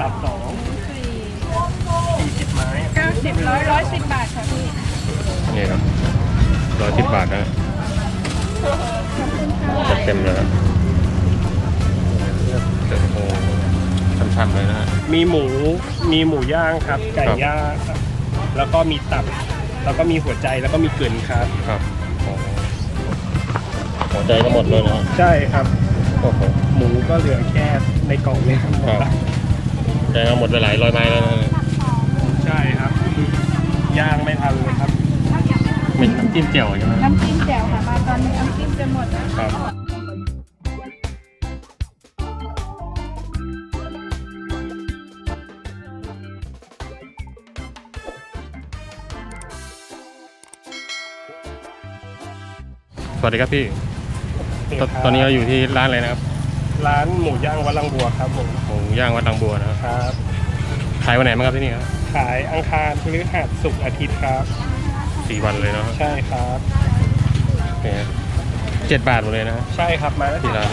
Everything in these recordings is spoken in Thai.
ตับสองสี่สิบไม้เก้าสิบร้อยร้อยสิบบาทค่ะพี่นี่ครับร้อยสิบบาทนะจัดเต็มเลยครับโอ้โหช่ำๆเลยนะฮะมีหมูมีหมูย่างครับ ไก่ย่างแล้วก็มีตับ แล้วก็มีหัวใจแล้วก็มีเกลืนครับครับหัวใจก็หมดเลยนะฮะใช่ครับโอ้โห หมูก็เหลือแค่ในกล่องเนี่ยครับหมดครับละใจก็หมดไปหลายร้อยไม้แล้วนะฮะใช่ครับย่างไม่ทันเลยครับมีน้ำจิ้มเจียวใช่ไหมน้ำจิ้มแจ่วค่ะมาตอนนี้น้ำจิ้มจะหมดแล้วครับสวัสดีครับพี่ ตอนตอนนี้เราอยู่ที่ร้านอะไรนะครับ ร้านหมูย่างวัดลังบัวครับผมหมูย่างวัดบางบัวนะครับครับ ขายวันไหนบ้างครับที่นี่ครับขายอังคารพฤหัสศุกร์อาทิตย์ครับ สี่วันเลยเนาะใช่ครับเนี่ยเจ็ดบาทหมดเลยนะฮะใช่ครับมาแล้วที่ร้าน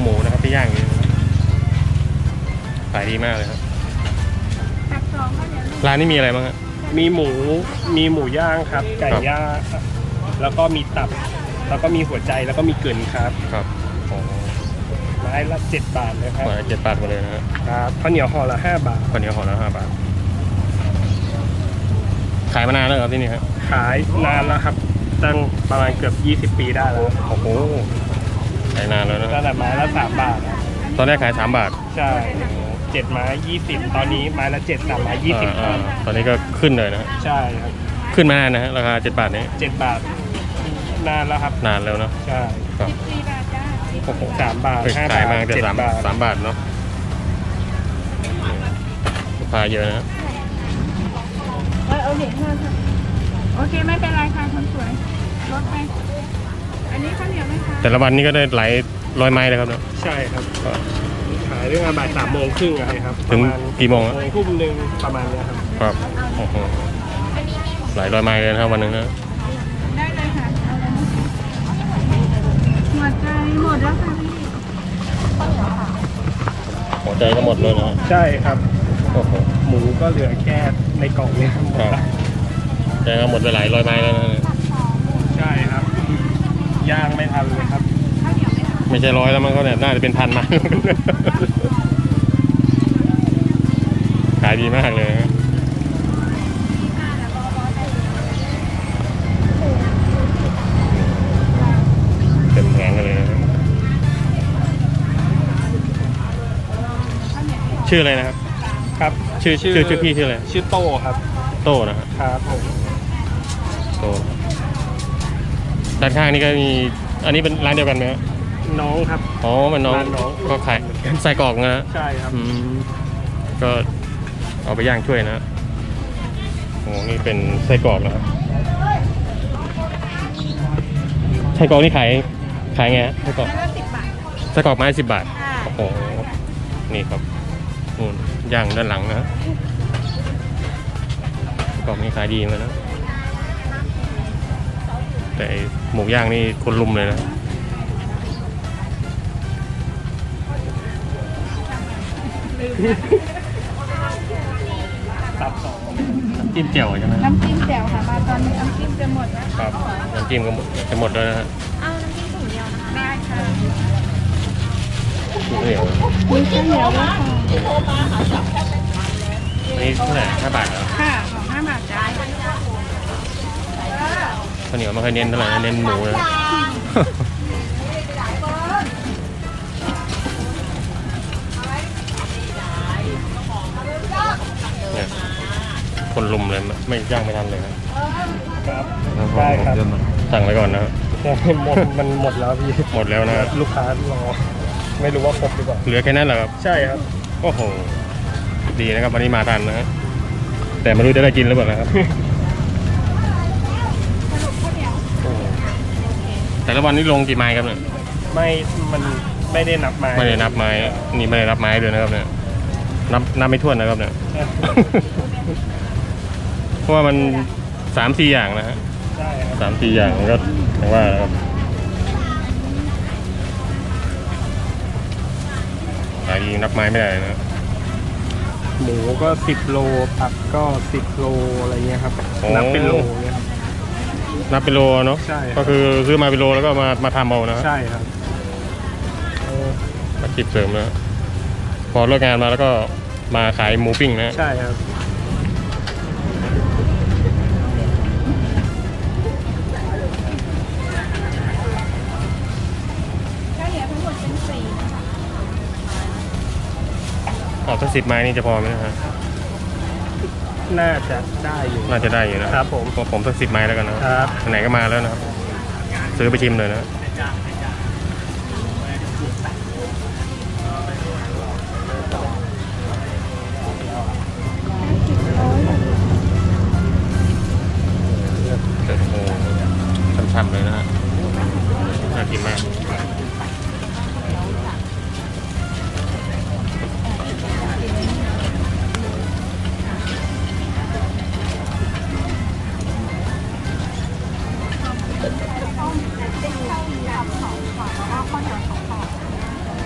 หมูนะครับที่ย่างอยู่ขายดีมากเลยครับตักสองข้าวเหนียวหนึ่งร้านนี้มีอะไรบ้างฮะ มีหมูมีหมูย่างครับ ไก่ครับย่างครับ แล้วก็มีตับ แล้วก็มีหัวใจแล้วก็มีกลืนครับครับโอ้ไม้ละเจ็ดบาทเลยครับมาเจ็ดบาทหมดเลยนะฮะครับข้าวเหนียวห่อละห้าบาท คนเดียวห่อละห้าบาท ขายมานานแล้วครับที่นี่ครับขายนานแล้วครับตั้งประมาณเกือบ20ปีได้แล้วโอ้โหขายนานแล้วนะตั้งแต่ไม้ละสามบาทอะตอนแรกขายสามบาทใช่เจ็ดไม้ยี่สิบตอนนี้ไม้ละเจ็ดสามไม้ยี่สิบอ่าอ่าตอนนี้ก็ขึ้นเลยนะฮะใช่ครับ ขึ้นมานานนะฮะราคาเจ็ดบาทนี้เจ็ดบาท นานแล้วครับนานแล้วเนาะใช่ครับสี่บาทจ้าโอ้โหสามบาทห้าขายบาทมาแต่เจ็ดสามบาทสามบาทเนาะลูกค้าเยอะนะฮะเออเอาเหรียญมาค่ะโอเคไม่เป็นไรค่ะคนสวยลดไป อันนี้ข้าวเหนียวไหมคะแต่ละวันนี้ก็ได้หลายร้อยไม้เลยครับเนี่ยใช่ครับขายเรื่องบ่ายสามโมงครึ่งอะครับปถึระงมาณกี่โมงอะทุ่มหนึ่งประมาณเนี้ยครับครับโอ้โห หลายร้อยไม้เลยนะครับวันหนึงนะได้เลยค่ะเอาเลยหัวใจหมดแล้วค่ะพี่หัวใจก็หมดเลยนะฮะใช่ครับโอ้โหหมูก็เหลือแค่ในกล่องเนี้ยครับครับใจก็หมดไปหลายร้อยไม้แล้วนะใช่ครับย่างไม่ทันเลยครับข้าวเหนียวไหมคะไม่ใช่ร้อยแล้วมันก็เนี่ยน่าจะเป็นพันไม้ขายดีมากเลยนะ ชื่ออะไรนะครับ ครับชื่อชื่อชื่อพี่ชื่ออะไรชื่อโต้ครับโต้นะฮะครับผมโต้ด้านข้างนี่ก็มีอันนี้เป็นร้านเดียวกันไหมฮะน้องครับอ๋อมันน้องร้านน้องก็ขายใส่กรอกนะฮะใช่ครับอืมก็เอาไปย่างช่วยนะโอ้นี่เป็นไส้กรอกนะครับไส้กรอกนี่ขายขายไงฮะไส้กรอกไม้ละสิบบาทไส้กรอกไม้สิบบาทค่ะโอ้โหนี่ครับ นู่นย่างด้านหลังนะฮะไส้กรอกนี่ขายดีเหมือนกันนะ แต่ไอ้หมูย่างนี่คนลุมเลยนะตับสองน้ำจิ้มเจียวใช่ไหมน้ำจิ้มแจ่วค่ะ มาตอนนี้น้ำจิ้มจะหมดแล้วครับน้ำจิ้มก็หมดจะหมดแล้วนะฮะเอาน้ำจิ้มถุงเดียวนะคะได้ค่ะข้าวเหนียวมี ข้าวเหนียวด้วยค่ะนี่เท่าไหร่ห้าบาทเหรอค่ะของห้าบาทจ้าข้าวเหนียวไม่ค่อยเน้นเท่าไหร่นะเน้นหมูนะ เนี่ยคนลุมเลยไม่ไม่ย่างไม่ทันเลยนะครับได้ครับสั่งไว้ก่อนนะครับหมดมันหมดแล้วพี่หมดแล้วนะลูกค้ารอไม่รู้ว่าครบหรือเปล่าเหลือแค่นั้นเหรอครับ ใช่ครับ โอ้โห ดีนะครับวันนี้มาทันนะฮะแต่ไม่รู้จะได้กินหรือเปล่านะครับโอ้โหแต่ละวันนี้ลงกี่ไม้ครับเนี่ยไม่มันไม่ได้นับไม้ไม่ได้นับไม้นี่ไม่ได้นับไม้ด้วยนะครับเนี่ยนับนับไม่ถ้วนนะครับเนี่ย เพราะว่ามันสามสี่อย่างนะฮะใช่ครับสามสี่อย่างมันก็อย่างว่านะครับายดีนับไม้ไม่ได้นะหมูก็สิบโลตับก็สิบโลอะไรเงี้ยครับโอ้นับเป็นโลเงี้ยครับนับเป็นโลเนาะใช่ครับก็คือซื้อมาเป็นโลแล้วก็มามาทำเอานะใช่ครับอาชีพเสริมนะพอเลิกงานมาแล้วก็มาขายหมูปิ้งนะใช่ครับ ออกสักสิบไม้นี่จะพอไหมนะฮะน่าจะได้อยู่น่าจะได้อยู่นะครับผมก็ผมสักสิบไม้แล้วกันนะครับไหนๆก็มาแล้วนะครับ ซื้อไปชิมเลยนะ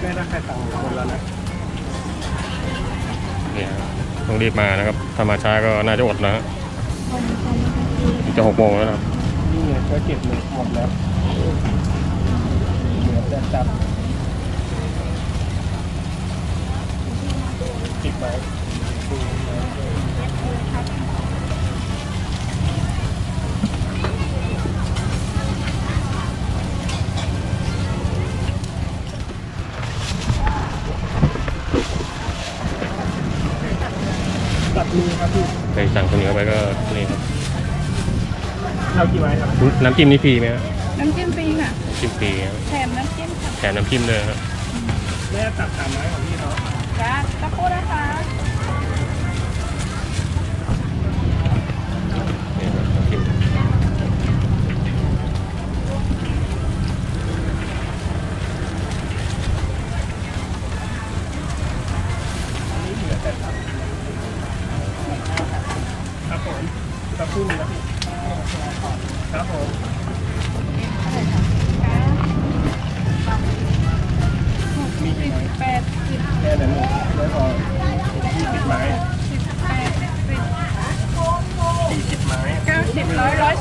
ไม่ได้ใครตังคนแล้วนะเนี่ยต้องรีบมานะครับ ถ้ามาช้าก็น่าจะอดนะฮะจะหกโมงแล้วนะครับนี่ไงก็เก็บหมดหมดแล้วเหลือแต่จับติดไว้ ไปก็นี่ครับเรากี่ไม้ครับน้ำจิ้มนี่ฟรีไหมฮะน้ำจิ้มฟรีค่ะน้ำจิ้มฟรีครับแถมน้ำจิ้มค่ะแถมน้ำจิ้มเลยครับแม่ตัดตามไม้ของพี่เขาจ้าตะปูนะคะ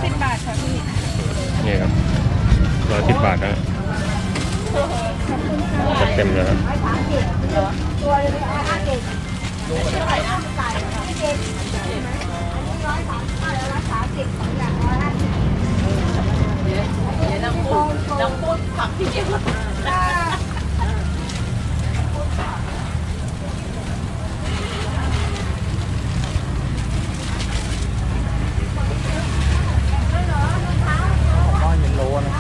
สิบร้อยร้อยสิบบาทค่ะพี่นี่ครับร้อยสิบบาทนะจัดเต็มเลยครับร้อยเป็นโลนะ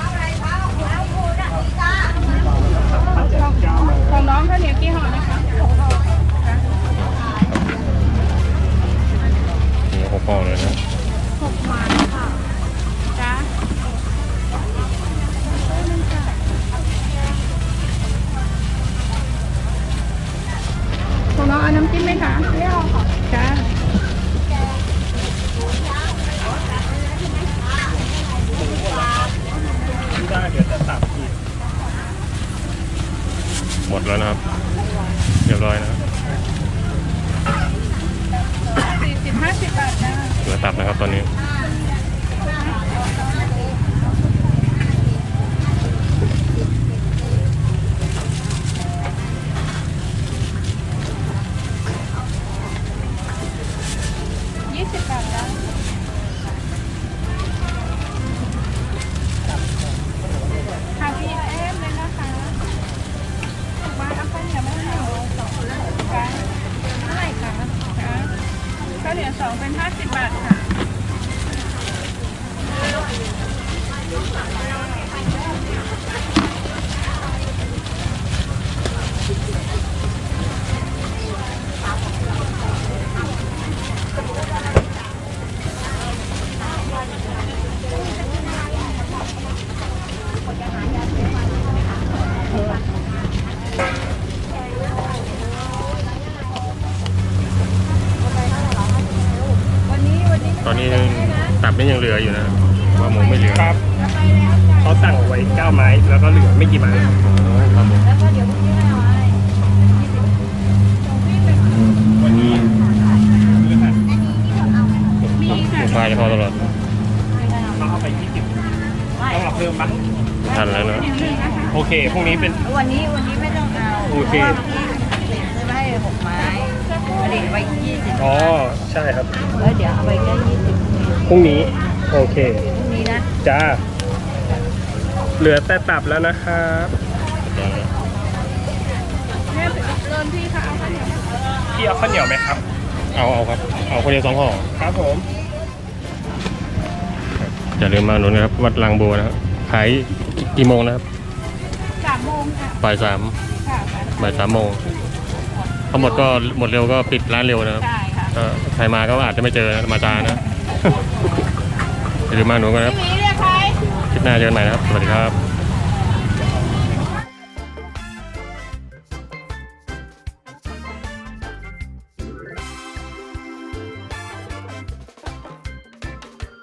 ของน้องข้าวเหนียวกี่ห่อนะคะหกห่อค่ะ นี่ หกห่อเลยนะหกหมาค่ะจ้าของน้องเอาน้ำจิ้มไหมคะไม่เอาค่ะจ้าที่ได้เดี๋ยวจะตัดอีกหมดแล้วนะครับเรียบร้อยนะครับสี่สิบห้าสิบบาทจ้าเหลือ ตับนะครับตอนนี้ นี่ยังเหลืออยู่นะแต่ว่าหมูไม่เหลือครับเขาสั่งไว้เก้าไม้แล้วก็เหลือไม่กี่ไม้โอ้ครับผมแล้วก็เดี๋ยวพรุ่งนี้ให้เอาไว้พฤหัสมีค่ะลูกค้าจะเข้าตลอดเราเอาไปยี่สิบต้องรับเพิ่มปะทันแล้วนะเดี๋ยวหนึ่งนะคะโอเคพรุ่งนี้เป็นวันนี้วันนี้ไม่ต้องเอาโอเคพราะว่าเมื่อกี้ซื้อมาให้หกไม้ผลิตไว้ยี่สิบอ๋อใช่ครับแล้วเดี๋ยวเอาไปแค่ยี่สิบ พรุ่งนี้ โอเคพรุ่งนี้นะจ้า เหลือแต่ตับแล้วนะครับเนี่ยโดนพี่ค่ะเอาข้าวเหนียวไหมพี่เอาข้าวเหนียวไหมครับ เอาเอาครับ เอาคนเดียวสองห่อครับผม อย่าลืมมาหนุนนะครับ วัดลางบัวนะครับขายกี่โมงนะครับสามโมงค่ะบ่ายสามค่ะค่ะบ่ายสามโมงทั้งหมดก็หมดเร็วก็ปิดร้านเร็วนะครับได้ค่ะ ก็ใครมาก็อาจจะไม่เจอนะมาจานะ อย่าลืมมาหนุนกันนะครับพี่หมีเรียกใครคลิปหน้าเจอกันใหม่นะครับ สวัสดีครับ